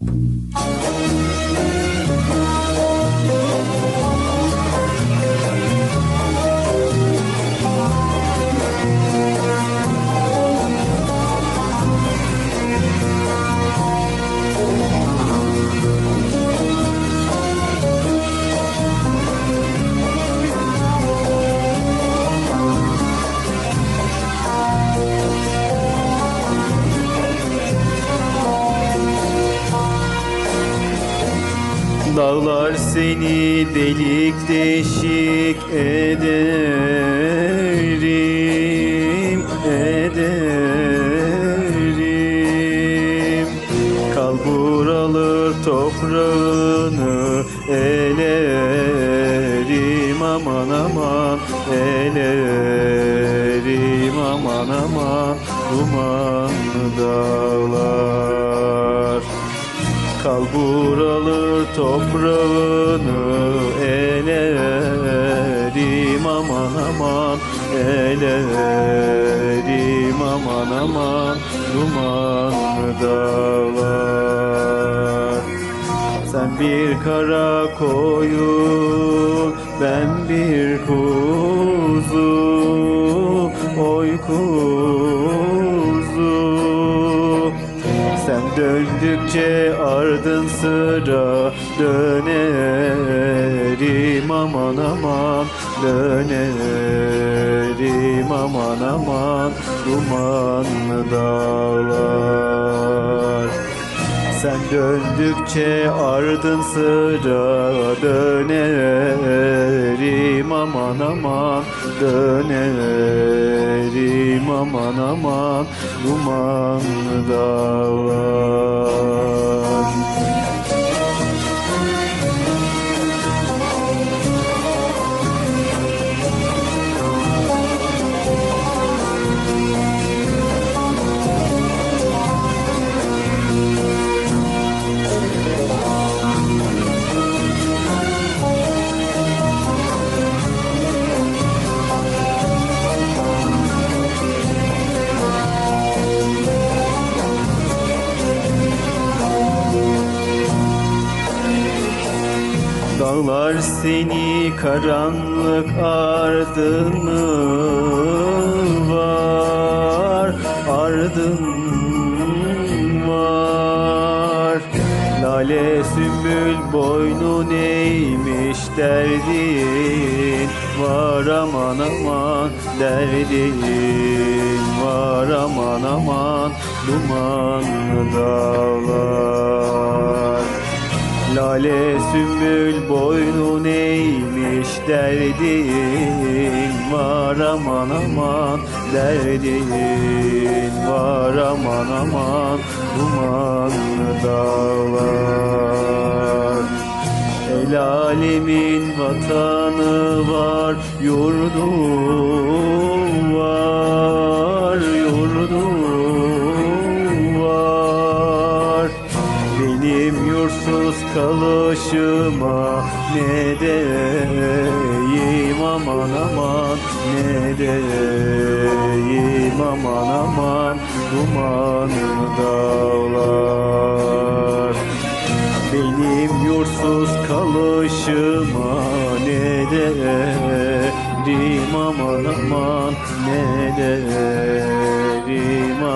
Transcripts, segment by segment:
you Dağlar seni delik deşik ederim, ederim. Kalbur alır toprağını elerim aman aman elerim aman aman dumanlı dağlar. Kalbur alır toprağını elerim aman aman elerim aman aman dumanlı dağlar. Sen bir kara koyun ben bir kuzu döndükçe ardın sıra dönerim aman aman dönerim aman aman dumanlı dağlar. Sen döndükçe ardın sıra dönerim aman aman dönerim aman aman dumanlı dağlar Dağlar seni karanlık ardın mı var Ardın var. Lale sümbül boynun eğmiş derdin? Var aman aman derdin Var aman aman dumanlı dağlar Lale sümbül boynun eğmiş derdin var aman aman derdin var aman aman dumanlı dağlar. El alemin vatanı var yurdu yursuz kalışıma ne deyim aman aman ne deyim aman aman dumanlı dağlar. Benim yursuz kalışıma ne derim aman aman ne derim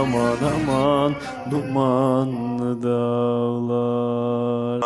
aman aman dumanlı dağlar.